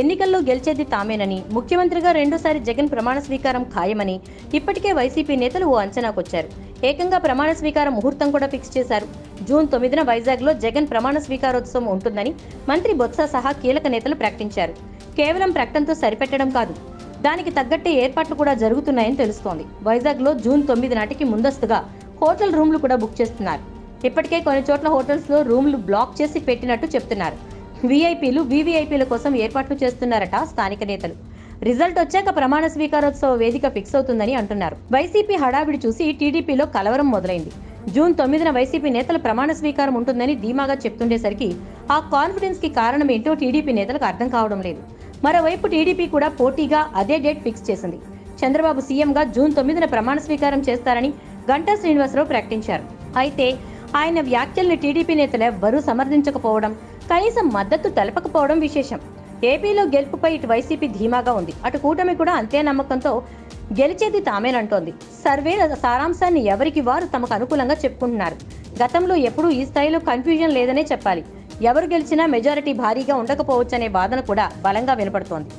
ఎన్నికల్లో గెలిచేది తామేనని ముఖ్యమంత్రిగా రెండోసారి జగన్ ప్రమాణ స్వీకారం ఖాయమని ఇప్పటికే వైసీపీ నేతలు ఓ అంచనాకొచ్చారు. ఏకంగా ప్రమాణ స్వీకారం ముహూర్తం కూడా ఫిక్స్ చేశారు. జూన్ తొమ్మిదిన వైజాగ్లో జగన్ ప్రమాణ స్వీకారోత్సవం ఉంటుందని మంత్రి బొత్స సహా కీలక నేతలు ప్రకటించారు. కేవలం ప్రకటనతో సరిపెట్టడం కాదు దానికి తగ్గట్టే ఏర్పాట్లు కూడా జరుగుతున్నాయని తెలుస్తోంది. వైజాగ్లో జూన్ తొమ్మిది నాటికి ముందస్తుగా హోటల్ రూమ్లు కూడా బుక్ చేస్తున్నారు. ఇప్పటికే కొన్ని చోట్ల హోటల్స్లో రూమ్లు బ్లాక్ చేసి పెట్టినట్టు చెప్తున్నారు. వీఐపీలు వీవీఐపీల కోసం ఏర్పాట్లు చేస్తున్నారట స్థానిక నేతలు. రిజల్ట్ వచ్చాక ప్రమాణ స్వీకారోత్సవ వేదిక ఫిక్స్ అవుతుందని అంటున్నారు. వైసీపీ హడావిడి చూసి టీడీపీలో కలవరం మొదలైంది. జూన్ తొమ్మిదిన వైసీపీ నేతల ప్రమాణ స్వీకారం ఉంటుందని ధీమాగా చెప్తుండేసరికి ఆ కాన్ఫిడెన్స్కి కారణం ఏంటో టీడీపీ నేతలకు అర్థం కావడం లేదు. మరోవైపు టీడీపీ కూడా పోటీగా అదే డేట్ ఫిక్స్ చేసింది. చంద్రబాబు సీఎంగా జూన్ తొమ్మిదిన ప్రమాణ స్వీకారం చేస్తారని గంటా శ్రీనివాసరావు ప్రకటించారు. అయితే ఆయన వ్యాఖ్యల్ని టీడీపీ నేతలు ఎవ్వరూ సమర్థించకపోవడం కనీసం మద్దతు తెలపకపోవడం విశేషం. ఏపీలో గెలుపుపై ఇటు వైసీపీ ధీమాగా ఉంది. అటు కూటమి కూడా అంతే నమ్మకంతో గెలిచేది తామేనంటోంది. సర్వే సారాంశాన్ని ఎవరికి వారు తమకు అనుకూలంగా చెప్పుకుంటున్నారు. గతంలో ఎప్పుడూ ఈ స్థాయిలో కన్ఫ్యూజన్ లేదనే చెప్పాలి. ఎవరు గెలిచినా మెజారిటీ భారీగా ఉండకపోవచ్చనే వాదన కూడా బలంగా వినపడుతోంది.